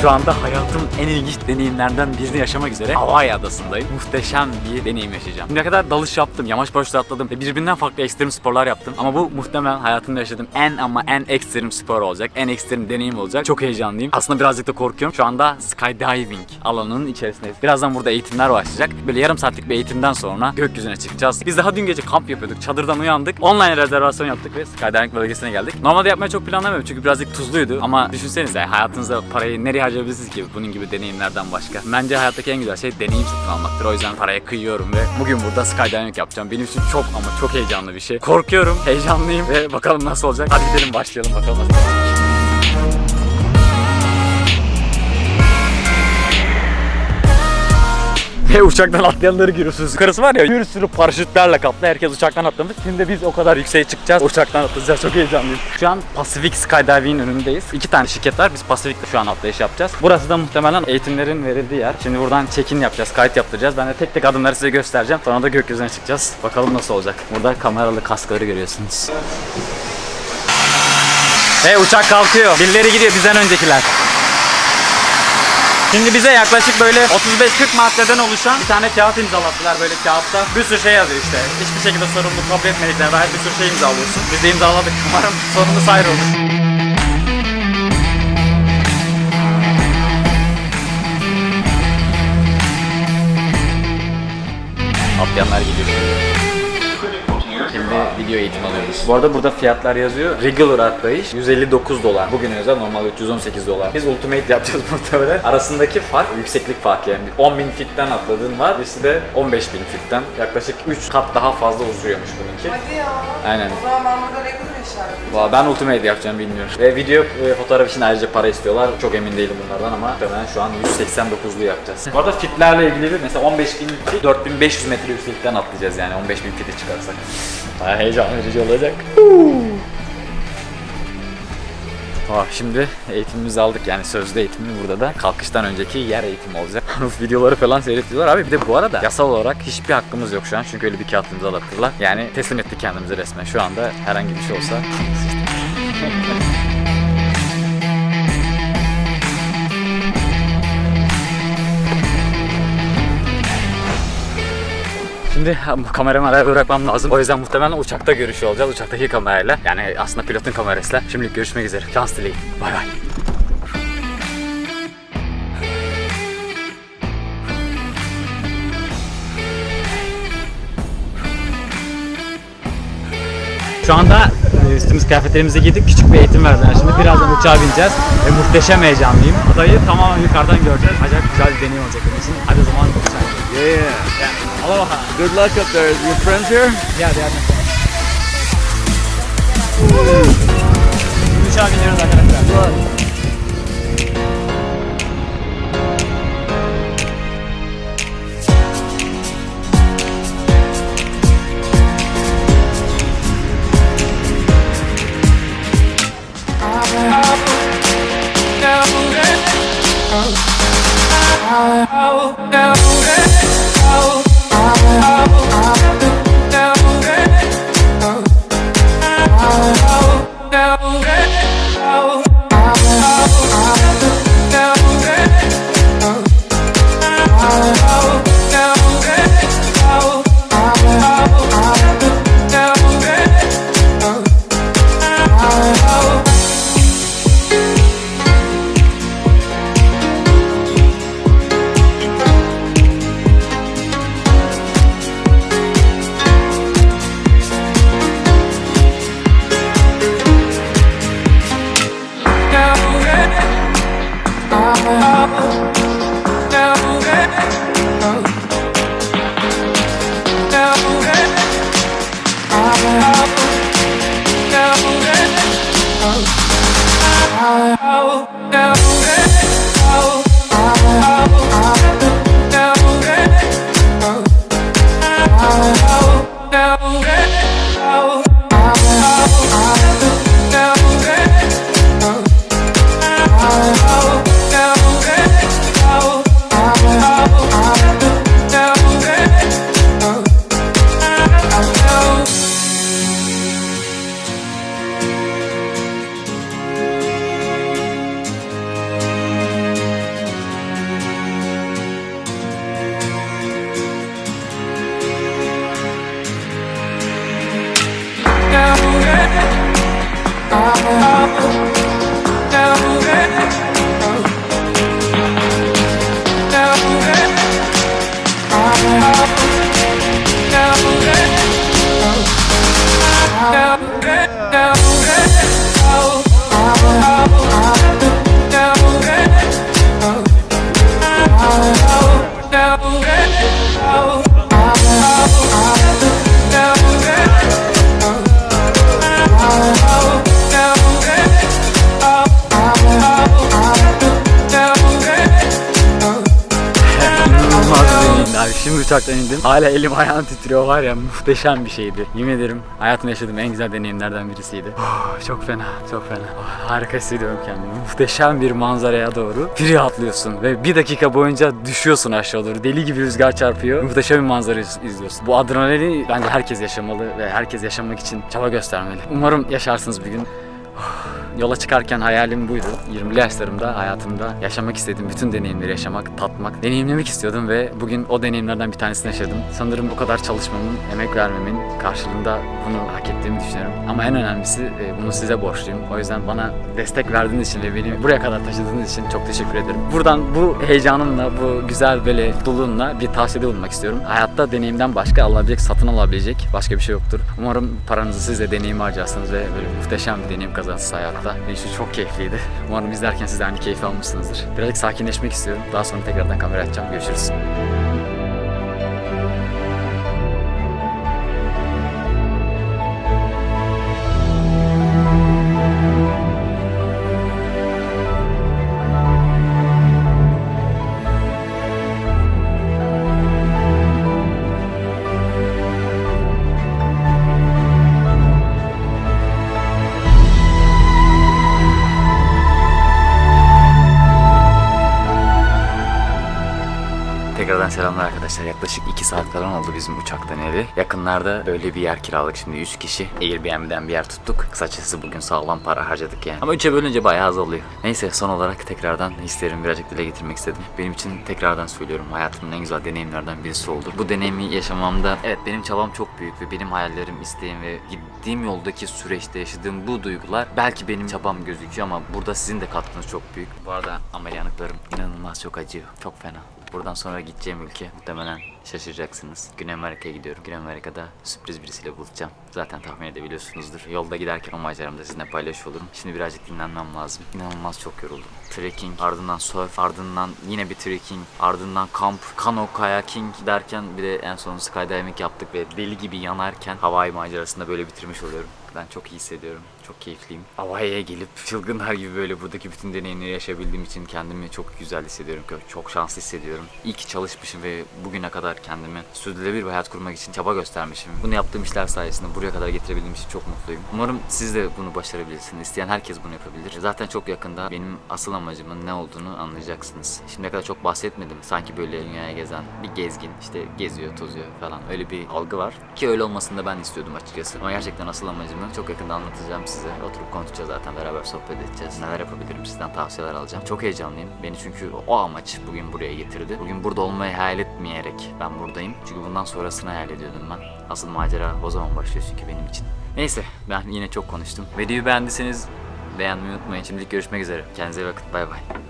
Şu anda hayal hayatım en ilginç deneyimlerden birini yaşamak üzere Hawaii adasındayım. Muhteşem bir deneyim yaşayacağım. Ne kadar dalış yaptım, yamaç paraşütü atladım ve birbirinden farklı ekstrem sporlar yaptım. Ama bu muhtemelen hayatımda yaşadığım en ama en ekstrem spor olacak. En ekstrem deneyim olacak. Çok heyecanlıyım. Aslında birazcık da korkuyorum. Şu anda skydiving alanının içerisindeyiz. Birazdan burada eğitimler başlayacak. Böyle yarım saatlik bir eğitimden sonra gökyüzüne çıkacağız. Biz daha dün gece kamp yapıyorduk. Çadırdan uyandık. Online rezervasyon yaptık ve skydiving bölgesine geldik. Normalde yapmaya çok planlamıyorum çünkü birazcık tuzluydu. Ama düşünsenize hayatınızda parayı nereye harcayabilirsiniz ki bunun gibi deneyimlerden başka. Bence hayattaki en güzel şey deneyim satın almaktır. O yüzden paraya kıyıyorum ve bugün burada skydiving yapacağım. Benim için çok ama çok heyecanlı bir şey. Korkuyorum, heyecanlıyım ve bakalım nasıl olacak. Hadi gidelim başlayalım bakalım nasıl Ve uçaktan atlayanları görüyorsunuz. Yukarısı var ya bir sürü paraşütlerle kaplı. Herkes uçaktan atlamış. Şimdi biz o kadar yükseğe çıkacağız. Uçaktan atlayacağız. Çok heyecanlıyım. Şu an Pacific Skydiving'in önündeyiz. İki tane şirket var. Biz Pacific'te şu an atlayış yapacağız. Burası da muhtemelen eğitimlerin verildiği yer. Şimdi buradan check-in yapacağız. Kayıt yaptıracağız. Ben de tek tek adımları size göstereceğim. Sonra da gökyüzüne çıkacağız. Bakalım nasıl olacak. Burada kameralı kaskları görüyorsunuz. Hey uçak kalkıyor. Birileri gidiyor bizden öncekiler. Şimdi bize yaklaşık böyle 35-40 maddeden oluşan bir tane kağıt imzalattılar böyle kağıtta. Bir sürü şey yazıyor işte. Hiçbir şekilde sorumluluk kabul etmediklerine dair bir sürü şey imzalıyorsun. Biz de imzaladık. Umarım sonumuz hayır olur. Atlayanlar geliyor. Video eğitim alıyoruz. Bu arada burada fiyatlar yazıyor. Regular atlayış 159 dolar. Bugün özel normal 318 dolar. Biz Ultimate yapacağız muhtemelen. Arasındaki fark yükseklik farkı yani. 10 bin fitten atladığın var. Birisi de 15 bin fitten. Yaklaşık 3 kat daha fazla uzuyormuş bununki. Hadi ya. Aynen. O zaman ben burada regular işaretleyeceğim. Valla ben Ultimate yapacağım bilmiyorum. Ve video e, fotoğraf için ayrıca para istiyorlar. Çok emin değilim bunlardan ama muhtemelen şu an 189'lu yapacağız. Bu arada fitlerle ilgili bir mesela 15 bin fit 4500 metre yükseklikten atlayacağız yani 15 bin fiti çıkarsak. Baya heyecan verici olacak. Oh, şimdi eğitimimizi aldık. Yani sözlü eğitimi burada da. Kalkıştan önceki yer eğitimi olacak. Videoları falan seyrediyorlar. Abi bir de bu arada yasal olarak hiçbir hakkımız yok şu an. Çünkü öyle bir kağıt imzalattılar. Yani teslim ettik kendimizi resmen. Şu anda herhangi bir şey olsa Şimdi araya bırakmam lazım. O yüzden muhtemelen uçakta görüşü olacağız. Uçaktaki kamerayla. Yani aslında pilotun kamerasıyla. Şimdilik görüşmek üzere. Şans dileyin. Bay bay. Şu anda e, üstümüz kıyafetlerimizi giydik. Küçük bir eğitim verdiler. Şimdi birazdan uçağa bineceğiz. Ve muhteşem heyecanlıyım. Adayı tamamen yukarıdan göreceğiz. Acayip güzel bir deneyim olacak benim için. Hadi o zaman uçağa. Yeah. Yeah. Aloha. Good luck up there. Your friends here? Yeah, they are my friends. Woo! out. Uçaktan indim. Hala elim ayağım titriyor var ya muhteşem bir şeydi. Yemin ederim hayatımda yaşadığım en güzel deneyimlerden birisiydi. Oh, çok fena, çok fena. Oh, harika hissediyorum kendimi. Muhteşem bir manzaraya doğru free atlıyorsun ve bir dakika boyunca düşüyorsun aşağı doğru. Deli gibi rüzgar çarpıyor. Muhteşem bir manzara iz- izliyorsun. Bu adrenalini bence herkes yaşamalı ve herkes yaşamak için çaba göstermeli. Umarım yaşarsınız bir gün. Yola çıkarken hayalim buydu. 20'li yaşlarımda hayatımda yaşamak istediğim bütün deneyimleri yaşamak, tatmak, deneyimlemek istiyordum ve bugün o deneyimlerden bir tanesini yaşadım. Sanırım bu kadar çalışmamın, emek vermemin karşılığında bunu hak ettiğimi düşünüyorum. Ama en önemlisi e, bunu size borçluyum. O yüzden bana destek verdiğiniz için ve beni buraya kadar taşıdığınız için çok teşekkür ederim. Buradan bu heyecanımla, bu güzel böyle mutluluğumla bir tavsiyede bulunmak istiyorum. Hayatta deneyimden başka alabilecek, satın alabilecek başka bir şey yoktur. Umarım paranızı siz de deneyime harcarsınız ve böyle muhteşem bir deneyim kazanırsınız Benim için çok keyifliydi. Umarım izlerken siz de aynı keyif almışsınızdır. Birazcık sakinleşmek istiyorum. Daha sonra tekrardan kamera açacağım. Görüşürüz. Arkadaşlar. Yaklaşık 2 saat falan oldu bizim uçaktan eve. Yakınlarda böyle bir yer kiraladık şimdi 3 kişi. Airbnb'den bir yer tuttuk. Kısacası bugün sağlam para harcadık yani. Ama 3'e bölünce bayağı az oluyor. Neyse son olarak tekrardan hislerimi birazcık dile getirmek istedim. Benim için tekrardan söylüyorum hayatımın en güzel deneyimlerden birisi oldu. Bu deneyimi yaşamamda evet benim çabam çok büyük ve benim hayallerim, isteğim ve gittiğim yoldaki süreçte yaşadığım bu duygular belki benim çabam gözüküyor ama burada sizin de katkınız çok büyük. Bu arada ameliyatlıklarım inanılmaz çok acıyor. Çok fena. Buradan sonra gideceğim ülke muhtemelen şaşıracaksınız. Güney Amerika'ya gidiyorum. Güney Amerika'da sürpriz birisiyle buluşacağım. Zaten tahmin edebiliyorsunuzdur. Yolda giderken o maceramı da sizinle paylaşıyor olurum. Şimdi birazcık dinlenmem lazım. İnanılmaz çok yoruldum. Trekking, ardından surf, ardından yine bir trekking, ardından kamp, kano, kayaking derken bir de en son skydiving yaptık ve deli gibi yanarken Hawaii macerasında böyle bitirmiş oluyorum. Ben çok iyi hissediyorum. Çok keyifliyim. Hawaii'ye gelip çılgınlar gibi böyle buradaki bütün deneyimleri yaşayabildiğim için kendimi çok güzel hissediyorum. Çok şanslı hissediyorum. İyi ki çalışmışım ve bugüne kadar kendimi sürdürülebilir bir hayat kurmak için çaba göstermişim. Bunu yaptığım işler sayesinde buraya kadar getirebildiğim için çok mutluyum. Umarım siz de bunu başarabilirsiniz. İsteyen herkes bunu yapabilir. Zaten çok yakında benim asıl amacımın ne olduğunu anlayacaksınız. Şimdiye kadar çok bahsetmedim. Sanki böyle dünyaya gezen bir gezgin işte geziyor, tozuyor falan. Öyle bir algı var. Ki öyle olmasını da ben istiyordum açıkçası. Ama gerçekten asıl amacımı çok yakında anlatacağım size. Oturup konuşacağız zaten beraber sohbet edeceğiz. Neler yapabilirim sizden tavsiyeler alacağım. Çok heyecanlıyım. Beni çünkü o amaç bugün buraya getirdi. Bugün burada olmayı hayal etmeyerek ben buradayım. Çünkü bundan sonrasını hayal ediyordum ben. Asıl macera o zaman başlıyor çünkü benim için. Neyse ben yine çok konuştum. Videoyu beğendiyseniz beğenmeyi unutmayın. Şimdilik görüşmek üzere. Kendinize iyi bakın. Bay bay.